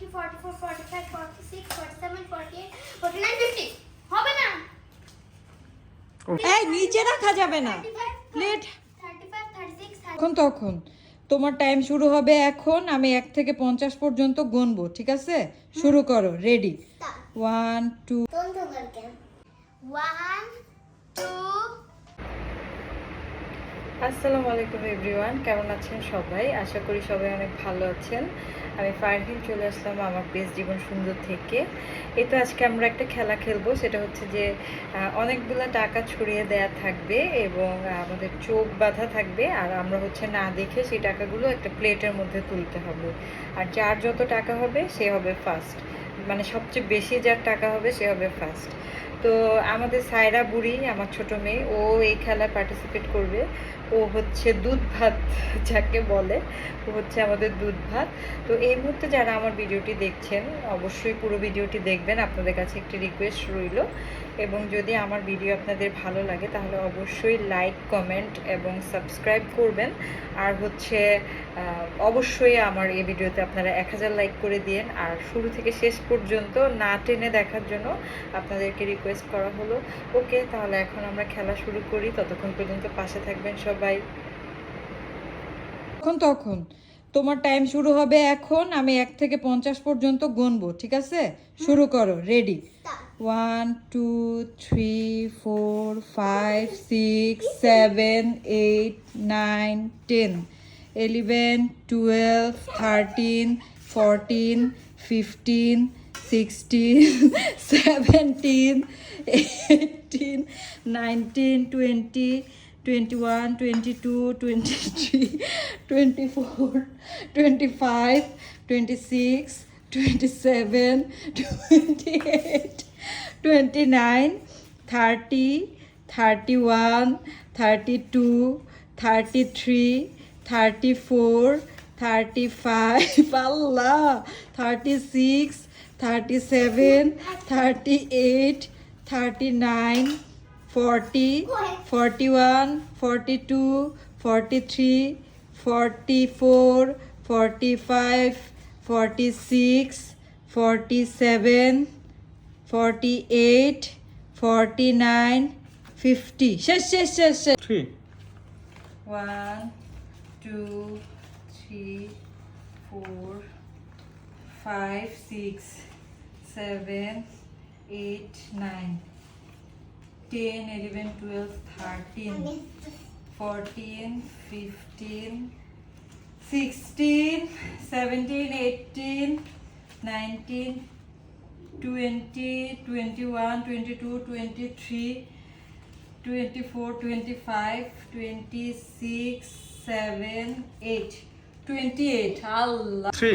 Three forty four forty five forty six forty seven forty eight forty nine fifty হবে না এই নিচে রাখা যাবে না। প্লেট এখন তখন। তোমার টাইম শুরু হবে এখন। আমি এক থেকে পঞ্চাশ পর্যন্ত গুনবো ঠিক আছে? শুরু করো ready one two one two আসসালামু আলাইকুম এভরিওয়ান, কেমন আছেন সবাই? আশা করি সবাই অনেক ভালো আছেন। আমি ফারহিন চলে আসলাম আমার বেশ জীবন সুন্দর থেকে। এই তো আজকে আমরা একটা খেলা খেলব, সেটা হচ্ছে যে অনেকগুলো টাকা ছড়িয়ে দেয়া থাকবে এবং আমাদের চোখ বাঁধা থাকবে, আর আমরা হচ্ছে না দেখে সেই টাকাগুলো একটা প্লেটের মধ্যে তুলতে হবে। আর যার যত টাকা হবে, সে হবে ফার্স্ট মানে সবচেয়ে বেশি যার টাকা হবে, সে হবে ফার্স্ট তো আমাদের সায়রা বুড়ি, আমার ছোট মেয়ে, ও এই খেলায় পার্টিসিপেট করবে। ও হচ্ছে দুধ ভাত যাকে বলে, ও হচ্ছে আমাদের দুধ ভাত। তো এই মুহূর্তে যারা আমার ভিডিওটি দেখছেন, অবশ্যই পুরো ভিডিওটি দেখবেন, আপনাদের কাছে একটি রিকোয়েস্ট রইল। এবং যদি আমার ভিডিও আপনাদের ভালো লাগে, তাহলে অবশ্যই লাইক কমেন্ট এবং সাবস্ক্রাইব করবেন। আর হচ্ছে অবশ্যই আমার এই ভিডিওতে আপনারা এক হাজার লাইক করে দিন আর শুরু থেকে শেষ পর্যন্ত না টেনে দেখার জন্য আপনাদেরকে রিকোয়েস্ট করা হলো। ওকে, তাহলে এখন আমরা খেলা শুরু করি। ততক্ষণ পর্যন্ত পাশে থাকবেন সবাই তখন তখন। তোমার টাইম শুরু হবে এখন, আমি এক থেকে পঞ্চাশ পর্যন্ত গুনবো, ঠিক আছে? শুরু করো ready one two three four five six seven eight nine ten eleven twelve thirteen fourteen fifteen sixteen seventeen eighteen nineteen twenty 21, 22, 23, 24, 25, 26, 27, 28, 29, 30, 31, 32, 33, 34, 35, Allah, 36, 37, 38, 39, 40, 41, 42, 43, 44, 45, 46, 47, 48, 49, 50. Shush, shush, shush, shush. Three. One, two, three, four, five, six, seven, eight, nine. Ten eleven twelve thirteen fourteen fifteen sixteen seventeen eighteen nineteen twenty twenty one twenty two twenty three twenty four twenty five twenty six seven eight twenty eight আল্লাহ three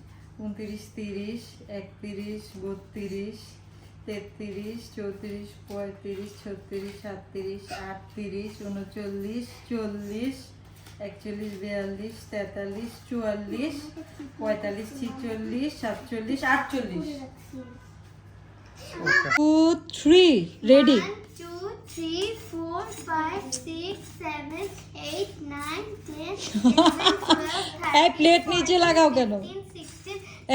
উনত্রিশ তিরিশ একত্রিশ বত্রিশ তেত্রিশ চৌত্রিশ পঁয়ত্রিশ ছত্রিশ সাতত্রিশ আটত্রিশ উনচল্লিশ চল্লিশ একচল্লিশ বিয়াল্লিশ তেতাল্লিশ চুয়াল্লিশ পঁয়তাল্লিশ ছিচল্লিশ সাতচল্লিশ আটচল্লিশ। Two three ready One, two, three, four, five, six, seven, eight, nine, ten, eleven, twelve, thirteen, plate নিচে লাগাও কেন? fourteen,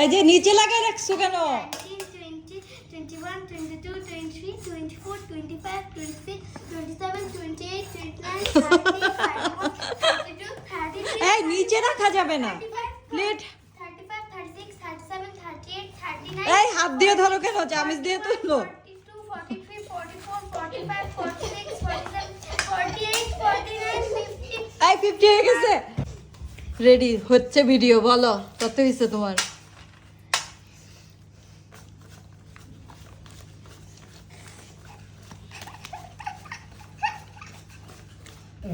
এই যে নিচে লাগাই রাখছো কেন? 19, 20, 21, 22, 23, 24, 25, 26, 27, 28, 29, 30, 31, 32, 33. এই নিচে রাখা যাবে না। প্লেট 35, 36, 37, 38, 39, এই হাত দিয়ে ধরো কেন? চামিচ দিয়ে তুলো 42, 43, 44, 45, 46, 47, 48, 49, 50. এই ফিফটি হয়ে গেছে। রেডি হচ্ছে ভিডিও বলো। কত হয়েছে তোমার।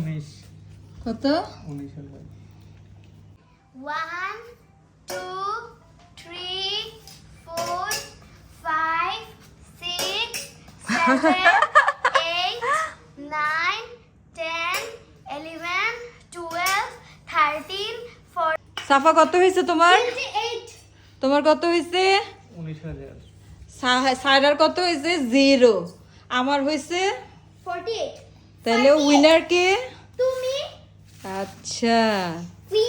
উনিশ। কত? উনিশ one two three four five six সাফা কত হয়েছে তোমার? তোমার কত হয়েছে? সাইডার কত হয়েছে? জিরো। আমার হয়েছে? ফর্টি এইট তাহলে উইনার কে তুমি আচ্ছা me